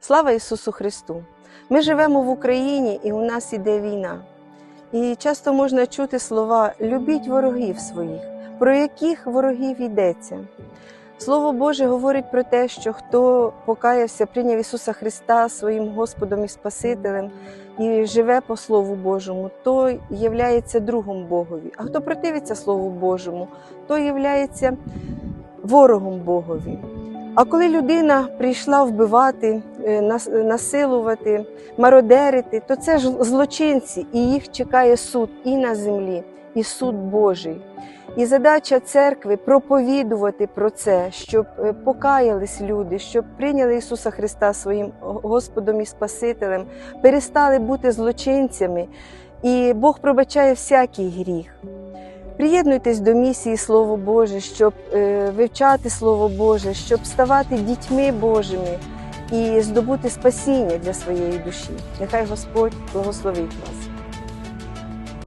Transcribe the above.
Слава Ісусу Христу! Ми живемо в Україні і у нас іде війна. І часто можна чути слова любіть ворогів своїх, про яких ворогів йдеться. Слово Боже говорить про те, що хто покаявся, прийняв Ісуса Христа своїм Господом і Спасителем і живе по Слову Божому, той являється другом Богові. А хто противиться Слову Божому, той являється ворогом Богові. А коли людина прийшла вбивати, насилувати, мародерити, то це ж злочинці, і їх чекає суд і на землі, і суд Божий. І задача церкви проповідувати про це, щоб е, покаялись люди, щоб прийняли Ісуса Христа своїм Господом і Спасителем, перестали бути злочинцями, і Бог пробачає всякий гріх. Приєднуйтесь до місії Слово Боже, щоб е, вивчати Слово Боже, щоб ставати дітьми Божими і здобути спасіння для своєї душі. Нехай Господь благословить вас.